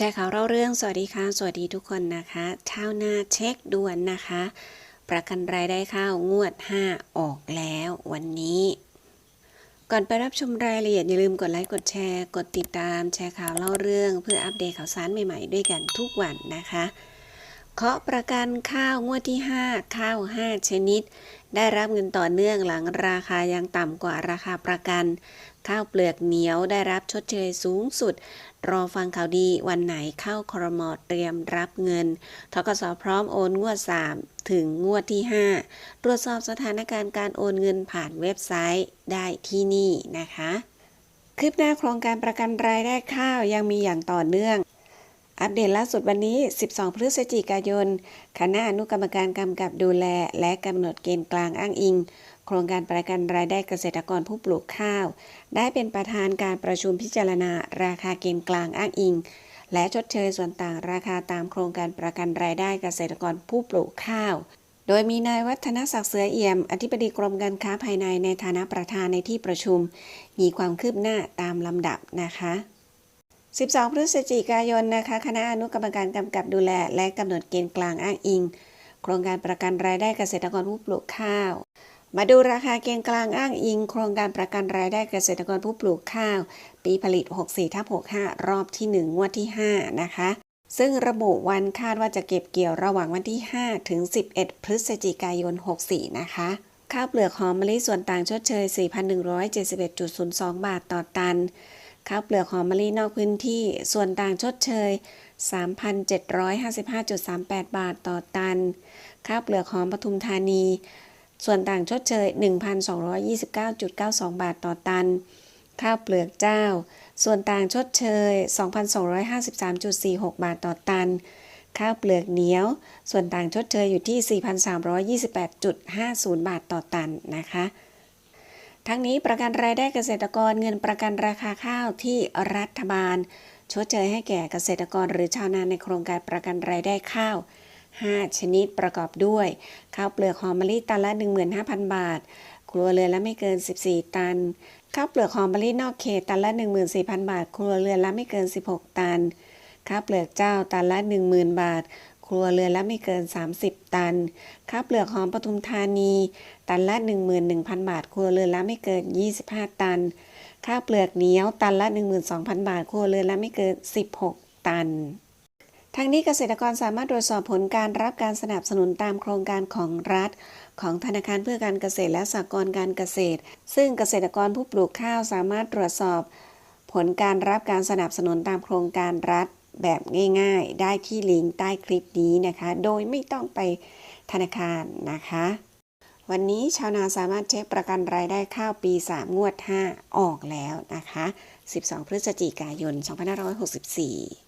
แชร์ข่าวเล่าเรื่อง สวัสดีค่ะ สวัสดีทุกคนนะคะชาวนาเช็คด่วนนะคะ ประกันรายได้ข้าวงวด 5 ออกแล้ววันนี้ ก่อนไปรับชมรายละเอียดอย่าลืมกดไลค์ กดแชร์ กดติดตาม แชร์ข่าวเล่าเรื่อง เพื่ออัปเดตข่าวสารใหม่ๆ ด้วยกันทุกวันนะคะ เคาะประกันข้าวงวดที่ 5 ข้าว 5 ชนิด ได้รับเงินต่อเนื่องหลังราคายังต่ำกว่าราคาประกัน ข้าวเปลือกเหนียวได้รับชดเชยสูงสุด รอฟังข่าวดีวันไหนเข้าครมเตรียมรับเงินทกสพร้อมโอนงวด 3 ถึงงวดที่ 5 ตรวจสอบสถานการณ์การโอนเงินผ่านเว็บไซต์ได้ที่นี่นะคะคืบหน้าโครงการประกันรายได้ข้าวยังมีอย่างต่อเนื่อง อัปเดตล่าสุดวันนี้ 12 พฤศจิกายน คณะอนุกรรมการกำกับดูแล และกำหนดเกณฑ์กลางอ้างอิง โครงการประกันรายได้เกษตรกรผู้ปลูกข้าว ได้เป็นประธานการประชุมพิจารณา ราคาเกณฑ์กลางอ้างอิง และชดเชยส่วนต่างราคาตามโครงการประกันรายได้เกษตรกรผู้ปลูกข้าว โดยมีนายวัฒนศักดิ์เสือเอี่ยม อธิบดีกรมการค้าภายในในฐานะประธานในที่ประชุม มีความคืบหน้าตามลำดับนะคะ 12 พฤศจิกายนนะคะ คณะอนุกรรมการกำกับดูแล และกำหนดเกณฑ์กลางอ้างอิง โครงการประกันรายได้เกษตรกรผู้ปลูกข้าว มาดูราคาเกณฑ์กลางอ้างอิง โครงการประกันรายได้เกษตรกรผู้ปลูกข้าว ปีผลิต 64ทับ65 รอบที่ 1 งวดที่ 5 นะคะ ซึ่งระบุวันคาดว่าจะเก็บเกี่ยวระหว่างวันที่ 5 ถึง 11 พฤศจิกายน 64 นะคะ ข้าวเปลือกหอมมะลิส่วนต่างชดเชย 4,171.02 บาทต่อตัน ข้าวเปลือกหอมมะลินอกพื้นที่ ส่วนต่างชดเชย 3,755.38 บาทต่อตัน ข้าวเปลือกหอมปทุมธานี ส่วนต่างชดเชย 1,229.92 บาทต่อตัน ข้าวเปลือกเจ้า ส่วนต่างชดเชย 2,253.46 บาทต่อตัน ข้าวเปลือกเหนียว ส่วนต่างชดเชยอยู่ที่ 4,328.50 บาทต่อตันนะคะ ทั้งนี้ประกันรายได้เกษตรกรเงินประกันราคาข้าวที่รัฐบาล ชดเชยให้แก่เกษตรกรหรือชาวนาในโครงการประกันรายได้ข้าว 5 ชนิดประกอบด้วย ข้าวเปลือกหอมมะลิตันละ 15,000 บาท ครัวเรือนละไม่เกิน 14 ตัน ข้าวเปลือกหอมมะลินอกเขตตันละ 14,000 บาท ครัวเรือนละไม่เกิน 16 ตัน ข้าวเปลือกเจ้าตันละ 10,000 บาท ครัวเรือนละไม่เกิน 30 ตัน ข้าวเปลือกหอมปทุมธานี ตันละ 11,000 บาท ครัวเรือนละไม่เกิน 25 ตัน ข้าวเปลือกเหนียวตันละ 12,000 บาท ครัวเรือนละไม่เกิน 16 ตันทั้งนี้เกษตรกรสามารถตรวจสอบผลการรับการสนับสนุนตามโครงการของรัฐ ของธนาคารเพื่อการเกษตรและสหกรณ์การเกษตร ซึ่งเกษตรกรผู้ปลูกข้าวสามารถตรวจสอบ ผลการรับการสนับสนุนตามโครงการรัฐ แบบง่ายๆ ได้ที่ลิงก์ใต้คลิปนี้นะคะ โดยไม่ต้องไปธนาคารนะคะ วันนี้ชาวนาสามารถเช็คประกันรายได้ข้าวปี 3 งวด 5 ออกแล้วนะคะ 12 พฤศจิกายน 2564